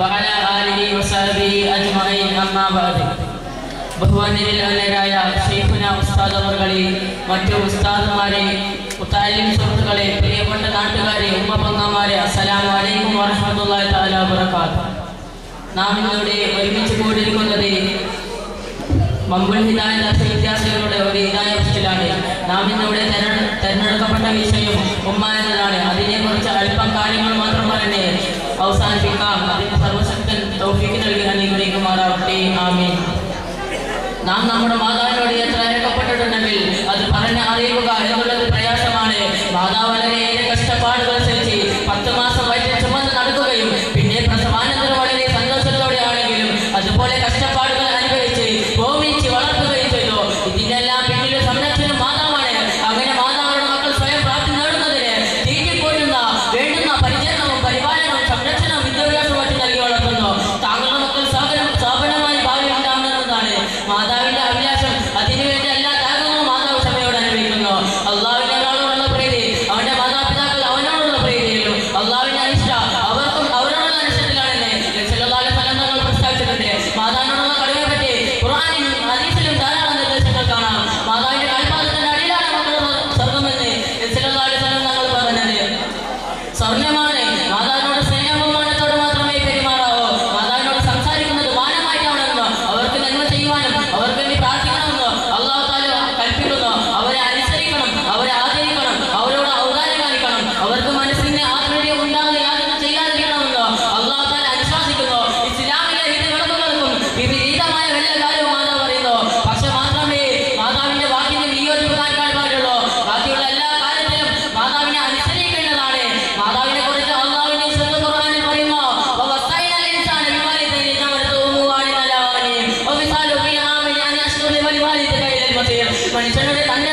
وعلى آله وصحبه أجمعين أما بعد. ബഹുമാനിരലായ ഷെയ്ഖുന ഉസ്താദ് അവർകളെ മറ്റു ഉസ്താദുമാരെ താലിം സുഹൃത്തുക്കളെ പ്രിയപ്പെട്ട നാട്ടുകാരെ ഉമ്മ പങ്ങന്മാരെ അസ്സലാം വലൈക്കും വറഹമത്തുള്ള താല വറക്കാത്ത് നാം ഇന്നിവിടെ ഒരുമിച്ച് കൂടിയിരിക്കുന്നത് മംഗുൾ ഹിതായ വിദ്യാർത്ഥികളുടെ ഒരു ഇതായ വസ്തുലാണ് നാം ഇന്നിവിടെ തെരഞ്ഞെടുക്കപ്പെട്ട വിഷയം ഉമ്മ എന്നതാണ്. അതിനെക്കുറിച്ച് അല്പം കാര്യങ്ങൾ മാത്രം പറഞ്ഞ് അവസാനിപ്പിക്കാം. ചെയ്യണമേ നാം നമ്മുടെ മാതാവിനോട് എത്ര അരക്കപ്പെട്ടിട്ടുണ്ടെങ്കിൽ അത് പറഞ്ഞ് അറിയുക എന്നുള്ളത് പ്രയാസമാണ്. മാതാവ് വളരെ el corazón no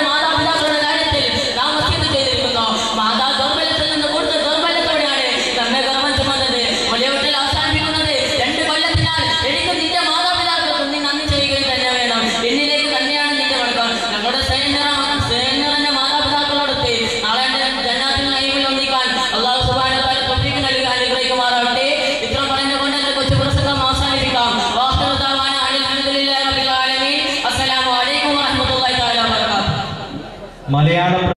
മലയാള